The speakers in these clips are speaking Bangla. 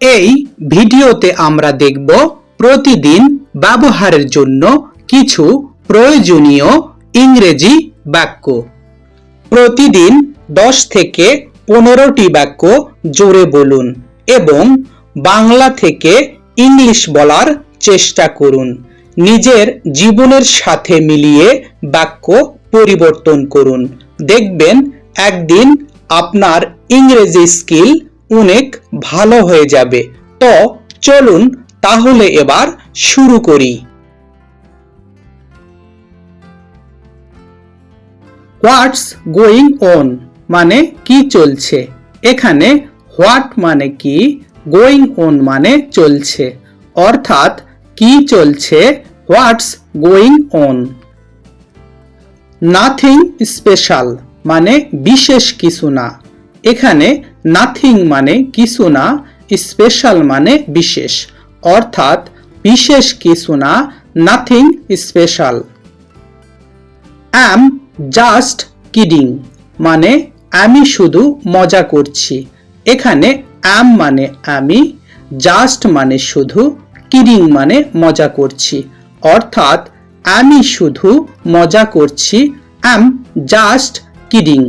এই ভিডিওতে আমরা দেখব প্রতিদিন ব্যবহারের জন্য কিছু প্রয়োজনীয় ইংরেজি বাক্য। প্রতিদিন দশ থেকে পনেরোটি বাক্য জোরে বলুন এবং বাংলা থেকে ইংলিশ বলার চেষ্টা করুন। নিজের জীবনের সাথে মিলিয়ে বাক্য পরিবর্তন করুন। দেখবেন একদিন আপনার ইংরেজি স্কিল অনেক ভালো হয়ে যাবে। তো চলুন তাহলে এবার শুরু করি। হোয়াটস গোয়িং অন মানে কি চলছে? এখানে হোয়াট মানে কি? গোয়িং অন মানে চলছে। অর্থাৎ কি চলছে? What's going on nothing special মানে বিশেষ কিছু না। এখানে নাথিং মানে কিছু না স্পেশাল মানে বিশেষ। অর্থাৎ বিশেষ কিছু না nothing special am just kidding মানে আমি শুধু মজা করছি। এখানে অ্যাম মানে আমি জাস্ট মানে শুধু কিডিং মানে মজা করছি। অর্থাৎ আমি শুধু মজা করছি am just kidding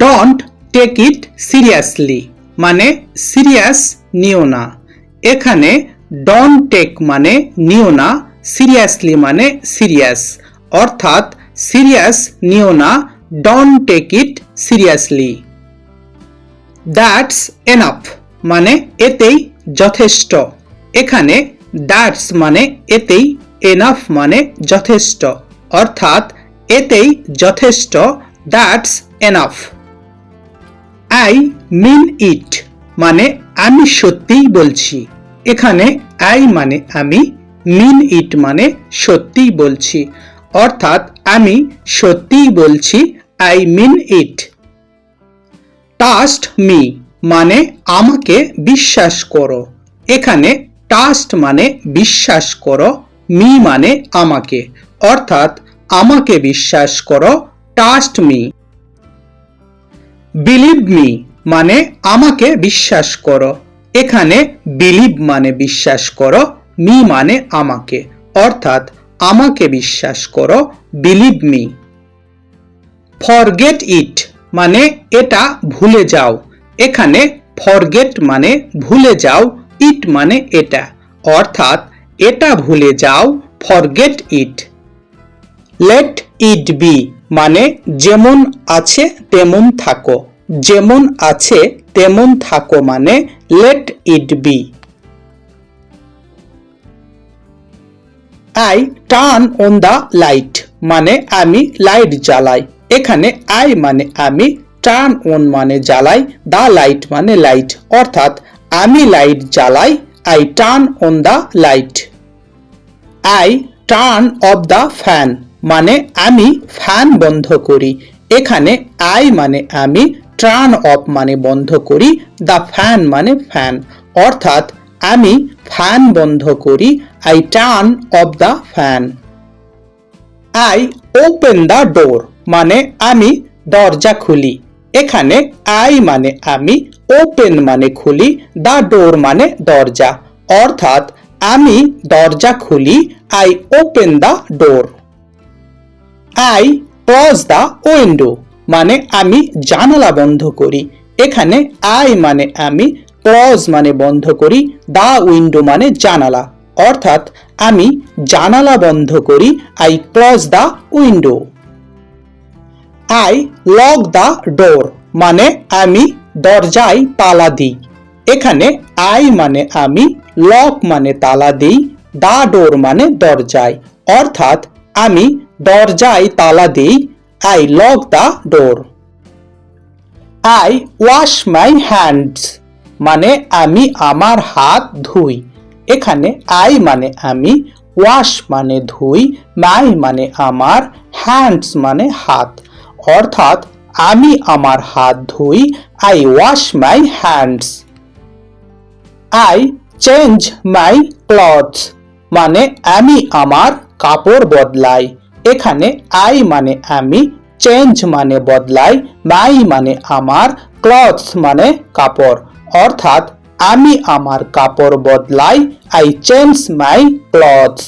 don't take it seriously মানে সিরিয়াস নিও না। এখানে ডোন্ট টেক মানে নিও না সিরিয়াসলি মানে সিরিয়াস অর্থাৎ সিরিয়াস নিও না don't take it seriously that's enough মানে এতেই যথেষ্ট। এখানে দ্যাটস মানে এতেই এনাফ মানে যথেষ্ট। অর্থাৎ এতেই যথেষ্ট that's enough I mean it মানে আমি সত্যিই বলছি। এখানে আই মানে আমি মিন ইট মানে সত্যিই বলছি। অর্থাৎ আমি সত্যিই বলছি আই মিন ইট টাস্ট মি মানে আমাকে বিশ্বাস করো। এখানে টাস্ট মানে বিশ্বাস করো মি মানে আমাকে। অর্থাৎ আমাকে বিশ্বাস করো টাস্ট মি বিলিভ মি মানে আমাকে বিশ্বাস করো। এখানে বিলিভ মানে বিশ্বাস করো মি মানে আমাকে। অর্থাৎ আমাকে বিশ্বাস করো বিলিভ মি ফরগেট ইট মানে এটা ভুলে যাও। এখানে ফরগেট মানে ভুলে যাও ইট মানে এটা। অর্থাৎ এটা ভুলে যাও forget it let it be মানে যেমন আছে তেমন থাকো। যেমন আছে তেমন থাকো মানে let it be I turn on the light মানে আমি লাইট জ্বালাই। এখানে আই মানে আমি টার্ন অন মানে জ্বালাই দা লাইট মানে লাইট অর্থাৎ আমি লাইট জ্বালাই I turn on the light I turn off the fan মানে আমি ফ্যান বন্ধ করি। এখানে আই মানে আমি, টার্ন অফ মানে বন্ধ করি, দ্য ফ্যান মানে ফ্যান। অর্থাৎ আমি ফ্যান বন্ধ করি, I turn off the fan. I open the door মানে আমি দরজা খুলি। এখানে আই মানে আমি, ওপেন মানে খুলি, দ্য ডোর মানে দরজা। অর্থাৎ আমি দরজা খুলি, I open the door. I close the window মানে আমি জানালা বন্ধ করি। এখানে আই মানে আমি ক্লোজ মানে বন্ধ করি দা উইন্ডো মানে জানালা। অর্থাৎ আমি জানালা বন্ধ করি I close the window I lock the door মানে আমি দরজায় তালা দিই। এখানে আই মানে আমি লক মানে তালা দিই দা ডোর মানে দরজায়। অর্থাৎ আমি দরজায় তালা দিই, I lock the door. I wash my hands মানে আমি আমার হাত ধুই। এখানে আই মানে আমি, ওয়াশ মানে ধুই, মাই মানে আমার, হ্যান্ডস মানে হাত। অর্থাৎ আমি আমার হাত ধুই, I wash my hands. I change my clothes মানে আমি আমার কাপড় বদলাই। এখানে আই মানে আমি চেঞ্জ মানে বদলাই মাই মানে আমার ক্লথস মানে কাপড়। অর্থাৎ আমি আমার কাপড় বদলাই I change my clothes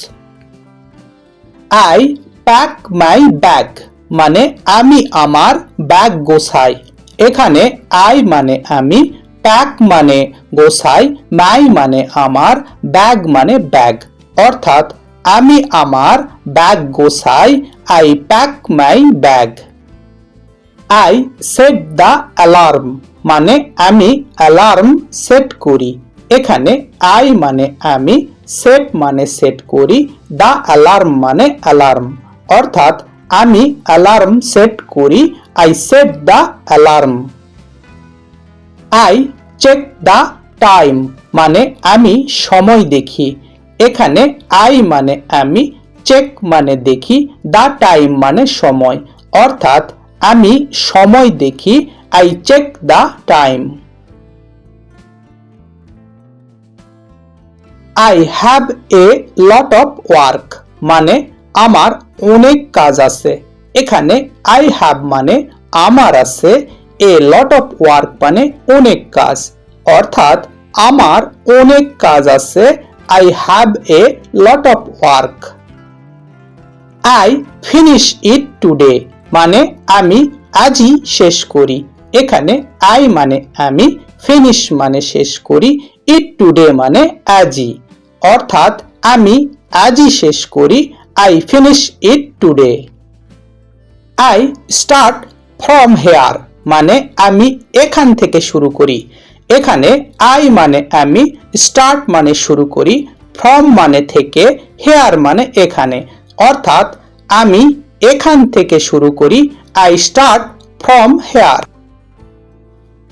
I pack my bag মানে আমি আমার ব্যাগ গোছাই। এখানে আই মানে আমি প্যাক মানে গোছাই মাই মানে আমার ব্যাগ মানে ব্যাগ অর্থাৎ আমি আমার bag গোছাই I pack my bag I set the alarm মানে আমি অ্যালার্ম সেট করি। এখানে আই মানে আমি সেট মানে সেট করি দ্য অ্যালার্ম মানে অ্যালার্ম অর্থাৎ আমি অ্যালার্ম সেট করি I set the alarm I check the time মানে আমি সময় দেখি। এখানে আই মানে আমি চেক মানে দেখি দ্য টাইম মানে সময়। অর্থাৎ আমি সময় দেখি I check the time I have a lot of work মানে আমার অনেক কাজ আছে। এখানে আই হ্যাভ মানে আমার আছে এ লট অফ ওয়ার্ক মানে অনেক কাজ। অর্থাৎ আমার অনেক কাজ আছে I have a lot of work I finish it today মানে আমি আজই শেষ করি। এখানে আই মানে আমি ফিনিশ মানে শেষ করি। ইট টুডে মানে আজই। অর্থাৎ আমি আজই শেষ করি। I finish it today I start from here মানে আমি এখান থেকে শুরু করি। এখানে আই মানে আমি স্টার্ট মানে শুরু করি ফ্রম মানে থেকে হেয়ার মানে এখানে। অর্থাৎ আমি এখান থেকে শুরু করি I start from here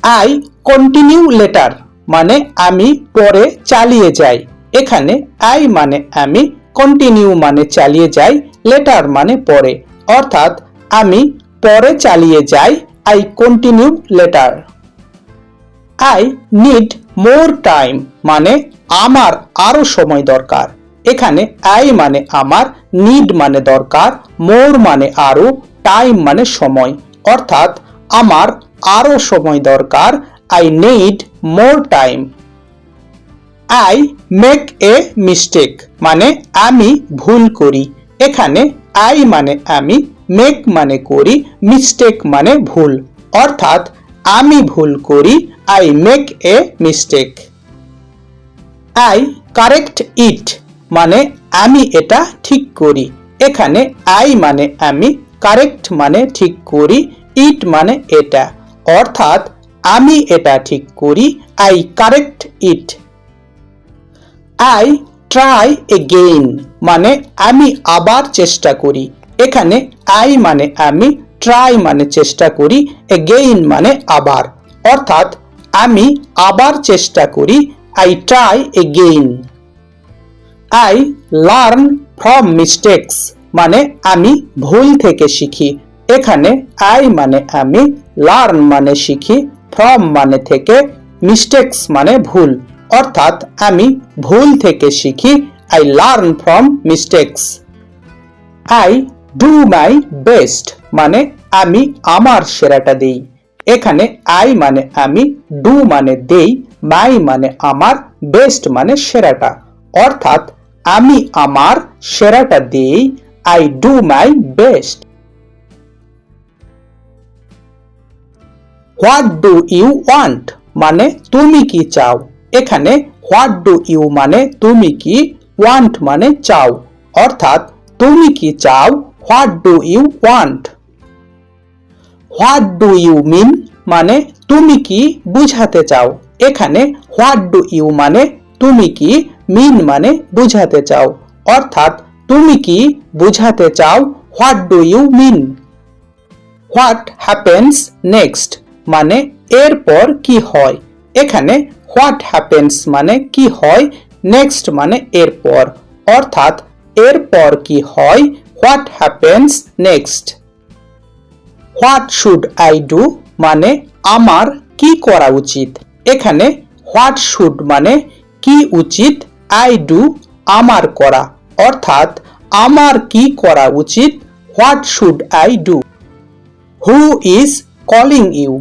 I continue later মানে আমি পরে চালিয়ে যাই। এখানে আই মানে আমি কন্টিনিউ মানে চালিয়ে যাই লেটার মানে পরে। অর্থাৎ আমি পরে চালিয়ে যাই I continue later I need more time মানে আমার আরও সময় দরকার। এখানে আই মানে আমার নিড মানে দরকার মোর মানে আরও টাইম মানে সময়। অর্থাৎ আমার আরও সময় দরকার I need more time I make a mistake মানে আমি ভুল করি। এখানে আই মানে আমি মেক মানে করি মিস্টেক মানে ভুল। অর্থাৎ আমি ভুল করি I make a mistake I correct it মানে আমি এটা ঠিক করি। এখানে আই মানে আমি কারেক্ট মানে ঠিক করি ইট মানে এটা। অর্থাৎ আমি এটা ঠিক করি I correct it I try again মানে আমি আবার চেষ্টা করি। এখানে আই মানে আমি ট্রাই মানে চেষ্টা করি এগেইন মানে আবার। অর্থাৎ আমি আবার চেষ্টা করি I try again I learn from mistakes মানে আমি ভুল থেকে শিখি। এখানে আই মানে আমি লার্ন মানে শিখি ফ্রম মানে থেকে মিস্টেক্স মানে ভুল। অর্থাৎ আমি ভুল থেকে শিখি I learn from mistakes I do my best মানে আমি আমার সেরাটা দেই। এখানে আই মানে আমি ডু মানে দেই মাই মানে আমার বেস্ট মানে সেরাটা। অর্থাৎ আমি আমার, সেরাটা দেই I do my best what do you want মানে তুমি কি চাও? এখানে হোয়াট ডু ইউ মানে তুমি কি ওয়ান্ট মানে চাও। অর্থাৎ তুমি কি চাও? What do you want what do you mean মানে তুমি কি বুঝাতে চাও? এখানে হোয়াট ডু ইউ মানে তুমি কি মিন মানে বুঝাতে চাও। অর্থাৎ তুমি কি বুঝাতে চাও what do you mean? What happens next মানে এরপর কি হয়? এখানে হোয়াট হ্যাপেন্স মানে কি হয়? নেক্সট মানে এরপর। অর্থাৎ এরপর কি হয়? What happens next. What should I do মানে আমার কি করা উচিত? এখানে হোয়াট শুড মানে কি উচিত আই ডু আমার করা। অর্থাৎ আমার কি করা উচিত? What should I do? Who is calling you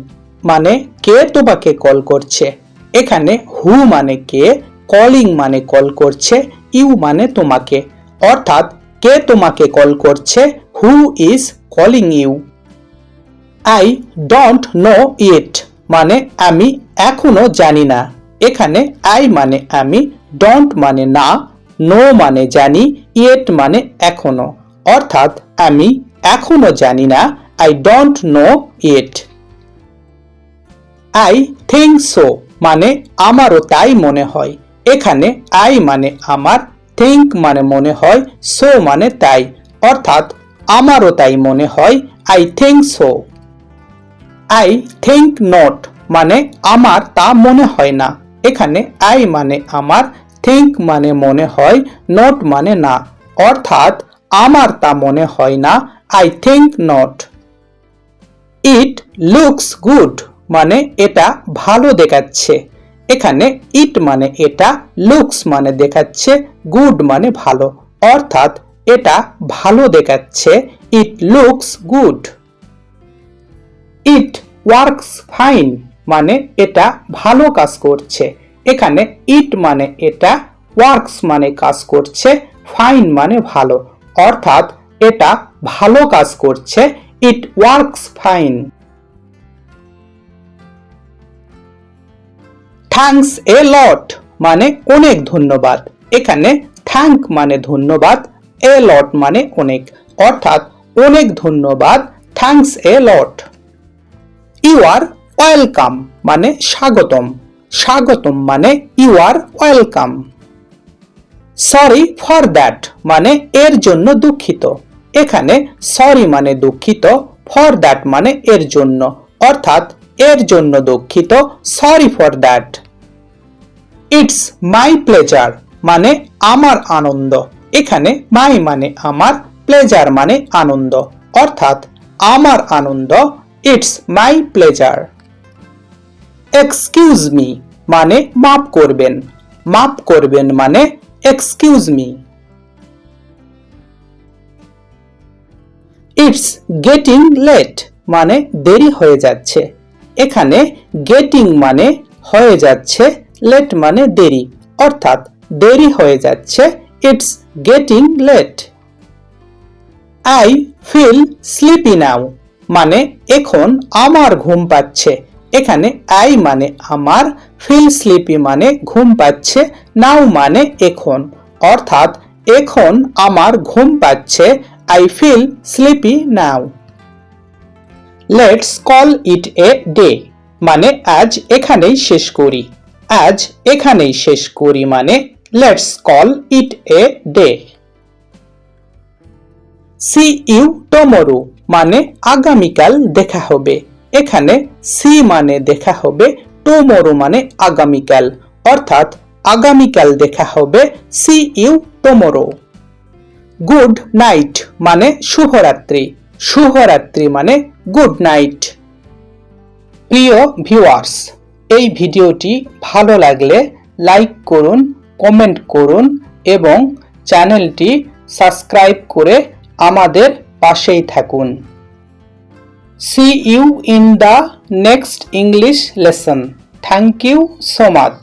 মানে কে তোমাকে কল করছে? এখানে হু মানে কে, কলিং মানে কল করছে, ইউ মানে তোমাকে। অর্থাৎ কে তোমাকে কল করছে? Who is calling you. I don't know it মানে আমি এখনও জানি না। এখানে আই মানে আমি ডোন্ট মানে না নো মানে জানি ইয়েট মানে এখনও। অর্থাৎ আমি এখনও জানি না I don't know it I think so মানে আমারও তাই মনে হয়। এখানে আই মানে আমার থিঙ্ক মানে মনে হয় সো মানে তাই। অর্থাৎ আমারও তাই মনে হয় I think so I think not মানে আমার তা মনে হয় না। এখানে আই মানে আমার থিঙ্ক মানে মনে হয় নট মানে না। অর্থাৎ আমার তা মনে হয় না I think not it looks good মানে এটা ভালো দেখাচ্ছে। এখানে ইট মানে এটা লুকস মানে দেখাচ্ছে গুড মানে ভালো। অর্থাৎ এটা ভালো দেখাচ্ছে it looks good it works fine মানে এটা ভালো কাজ করছে। এখানে ইট মানে এটা ওয়ার্কস মানে কাজ করছে ফাইন মানে ভালো। অর্থাৎ এটা ভালো কাজ করছে it works fine thanks a lot মানে অনেক ধন্যবাদ। এখানে থ্যাংক মানে ধন্যবাদ এ লট মানে অনেক। অর্থাৎ অনেক ধন্যবাদ thanks a lot you are welcome মানে স্বাগতম। স্বাগতম মানে you are welcome sorry for that মানে এর জন্য দুঃখিত। এখানে সরি মানে দুঃখিত ফর দ্যাট মানে এর জন্য। অর্থাৎ এর জন্য দুঃখিত sorry for that it's my pleasure মানে আমার আনন্দ। এখানে মাই মানে আমার প্লেজার মানে আনন্দ। অর্থাৎ আমার আনন্দ it's my pleasure excuse me মানে মাফ করবেন। মাফ করবেন মানে excuse me it's getting late মানে দেরি হয়ে যাচ্ছে। এখানে গেটিং মানে হয়ে যাচ্ছে লেট মানে দেরি। অর্থাৎ দেরি হয়ে যাচ্ছে it's getting late I feel sleepy now মানে এখন আমার ঘুম পাচ্ছে। এখানে আই মানে আমার ফিল স্লিপি মানে ঘুম পাচ্ছে নাও মানে এখন। অর্থাৎ এখন আমার ঘুম পাচ্ছে I feel sleepy now let's call it a day মানে আজ এখানেই শেষ করি। আজ এখানেই শেষ করি মানে let's call it a day see you tomorrow মানে আগামীকাল দেখা হবে। এখানে সি মানে দেখা হবে, টুমোরো মানে আগামীকাল। অর্থাৎ আগামীকাল দেখা হবে, see you tomorrow. Good night মানে শুভরাত্রি। শুভরাত্রি মানে গুড নাইট। প্রিয় ভিউয়ার্স, এই ভিডিওটি ভালো লাগলে লাইক করুন, কমেন্ট করুন এবং চ্যানেলটি সাবস্ক্রাইব করে আমাদের পাশেই থাকুন। See you in the next English lesson thank you so much